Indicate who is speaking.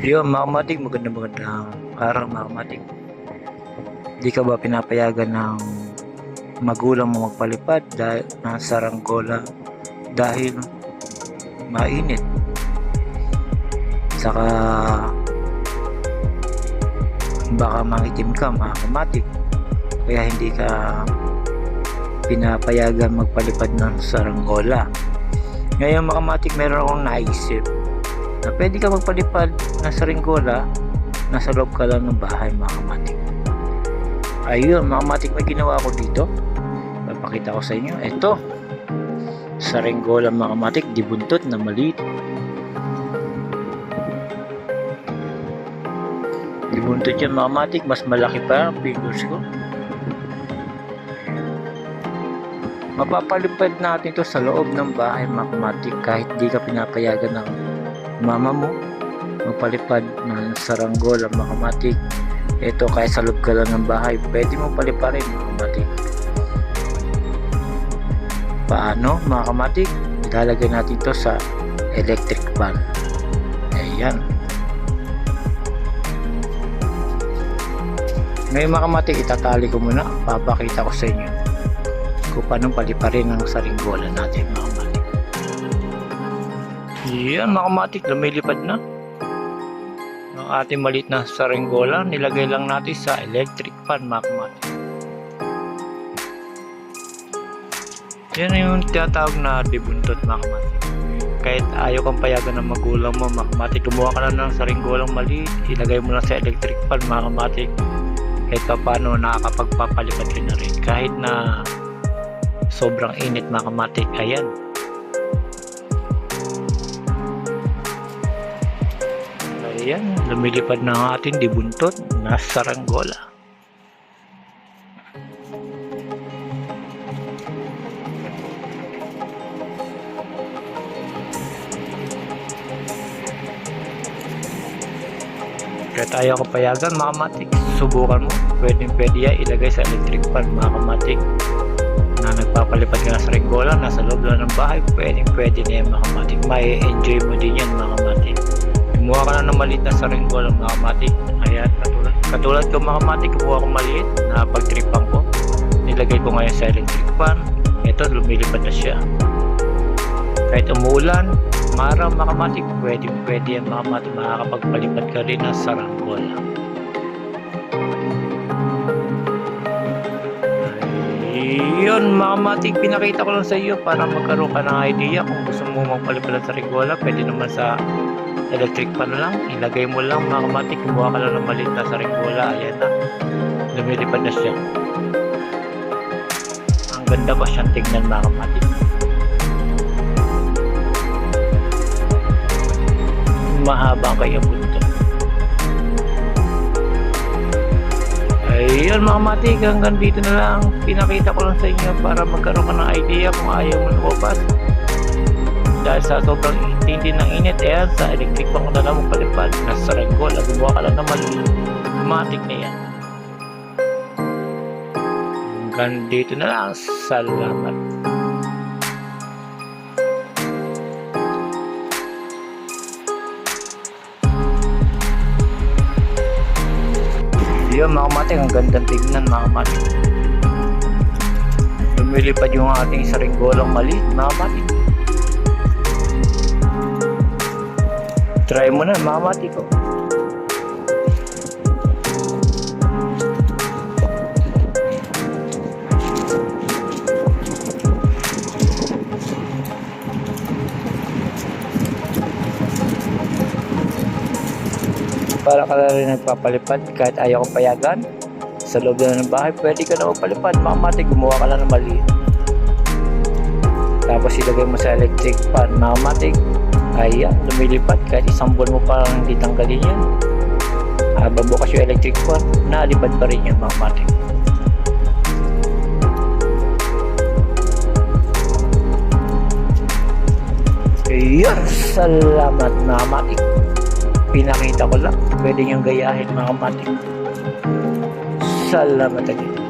Speaker 1: Yun, mga kamatik, maganda magandang araw mga kamatik. Di ka ba pinapayagan ng magulang mo magpalipad dahil nasa ranggola dahil mainit. Saka baka mangitim ka mga kamatik. Kaya hindi ka pinapayagan magpalipad ng saranggola. Ngayon mga kamatik, meron akong naisip na pwede ka magpalipad ng saranggola nasa loob ka lang ng bahay mga kamatik. Ayun mga kamatik, may ginawa ako dito. Papakita ko sa inyo. Ito, saranggola mga kamatik, di buntot na maliit. Di buntot yan mga kamatik, mas malaki pa ang fingers ko. Mapapalipad natin to sa loob ng bahay mga kamatik kahit di ka pinapayagan ng mama mo magpalipad ng saranggola mga kamatik. Ito kahit sa loob ka lang ng bahay, pwede mo paliparin mga kamatik. Paano mga kamatik? Ilalagay natin to sa electric fan. Ayan. Ngayon mga kamatik, itatali ko muna. Papakita ko sa inyo kung paano paliparin ang saringgola natin mga. Yan mga kamatik, lumilipad na. Ang ating maliit na saringgola, nilagay lang natin sa electric fan mga. Yan yung tinatawag na dibuntot mga. Kahit ayaw kang payagan ng magulang mo mga kamatik, kumuha ka lang ng saringgolang maliit, ilagay mo lang sa electric fan mga kamatik. Kahit pa paano nakakapagpapalipad ka na rin. Kahit na sobrang init mga kamatik. Ayan. Ayan, lumilipad na ang ating dibuntot na saranggola. Kahit ayaw ko payagan mga kamatik, subukan mo. Pwede pwede yan ilagay sa electric fan mga kamatik na nagpapalipad ka na sa ringgola, nasa loob lang ng bahay, pwede pwede na yan mga kamatik. May enjoy mo din yan mga kamatik. Kumuha ka na ng maliit na sa ringgola mga kamatik. Ayan, katulad, katulad ko mga kamatik, kumuha ko maliit na pagtripan ko. Nilagay ko ngayon sa electric fan. Ito, lumilipad na siya. Kahit umulan, maraw mga kamatik, pwede pwede yan mga kamatik. Makakapagpalipad ka rin na sa ranggola. Yun, mga matik, pinakita ko lang sa iyo para magkaroon ka ng idea kung gusto mo magpalipalan sa Rigola, pwede naman sa electric pan lang, ilagay mo lang mga kamatik, kumuha ka lang ng maliit na sa Rigola, ayan na, lumilipad na siya. Ang ganda ba siyang tignan mga kamatik? Mahaba kayo bunto. Ayun mga matik, hanggang dito na lang. Pinakita ko lang sa inyo para magkaroon ka ng idea kung ayaw mo lumabas. Dahil sa sobrang tindi ng init, ayan, sa electric pan ko na lang magpalipad. Nasa ranggol, gumawa ka lang ng maliit. Matik na yan. Hanggang dito na lang. Salamat. Yun mga kamatik, ang gandang tignan mga kamatik. Lumilipad yung ating saringgolang maliit mga kamatik. Try mo na mga kamatik ko. para ka na rin nagpapalipad kahit ayaw kong payagan sa loob na ng bahay pwede ka na magpalipad mamatik gumawa ka lang ng maliit tapos ilagay mo sa electric fan mamatik ayan lumilipad kahit isang buwan mo parang hindi tanggalin yan habang bukas yung electric fan nalipad pa rin yan mamatik Ayan, salamat mamatik pinakita ko lang pwede niyong gayahin mga kamatik salamat again